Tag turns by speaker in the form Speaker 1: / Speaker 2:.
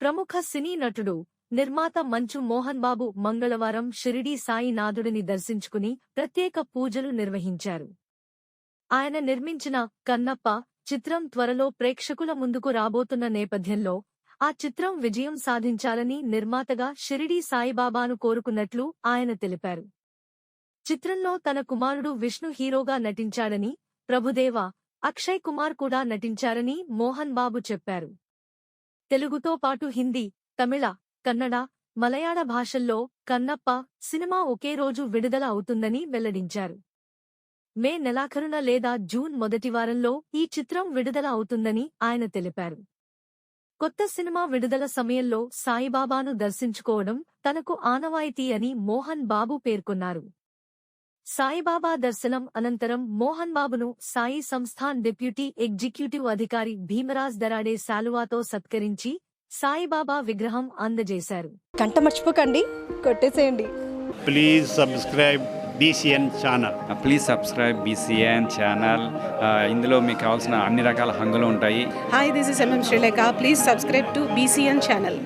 Speaker 1: ప్రముఖ సినీ నటుడు నిర్మాత మంచు మోహన్ బాబు మంగళవారం షిరిడీ సాయినాథుడిని దర్శించుకుని ప్రత్యేక పూజలు నిర్వహించారు. ఆయన నిర్మించిన కన్నప్ప చిత్రం త్వరలో ప్రేక్షకుల ముందుకు రాబోతున్న నేపథ్యంలో ఆ చిత్రం విజయం సాధించాలని నిర్మాతగా షిరిడీ సాయిబాబాను కోరుకున్నట్లు ఆయన తెలిపారు. చిత్రంలో తన కుమారుడు విష్ణు హీరోగా నటించాడని ప్రభుదేవ అక్షయ్ కుమార్ కూడా నటించారని మోహన్ బాబు చెప్పారు. తెలుగుతో పాటు హిందీ తమిళ కన్నడ మలయాళ భాషల్లో కన్నప్ప సినిమా ఒకే రోజు విడుదల అవుతుందని వెల్లడించారు. మే నెలాఖరున లేదా జూన్ మొదటి వారంలో ఈ చిత్రం విడుదల అవుతుందని ఆయన తెలిపారు. కొత్త సినిమా విడుదల సమయంలో సాయిబాబాను దర్శించుకోవడం తనకు ఆనవాయితీ అని మోహన్ బాబు పేర్కొన్నారు. సాయిబాబా దర్శనం అనంతరం మోహన్ బాబును సాయి సంస్థాన్ డిప్యూటీ ఎగ్జిక్యూటివ్ అధికారి భీమరాజ్ దరాడే శాలువాతో సత్కరించి సాయిబాబా విగ్రహం అందజేశారు
Speaker 2: గంట మర్చిపోకండి కొట్టేసేయండి
Speaker 3: please subscribe BCN channel.
Speaker 4: Please subscribe BCN channel ఇందులో మీకు కావాల్సిన అన్ని రకాల హంగులు ఉంటాయి
Speaker 5: this is MM Sri Lanka. Please subscribe to BCN channel.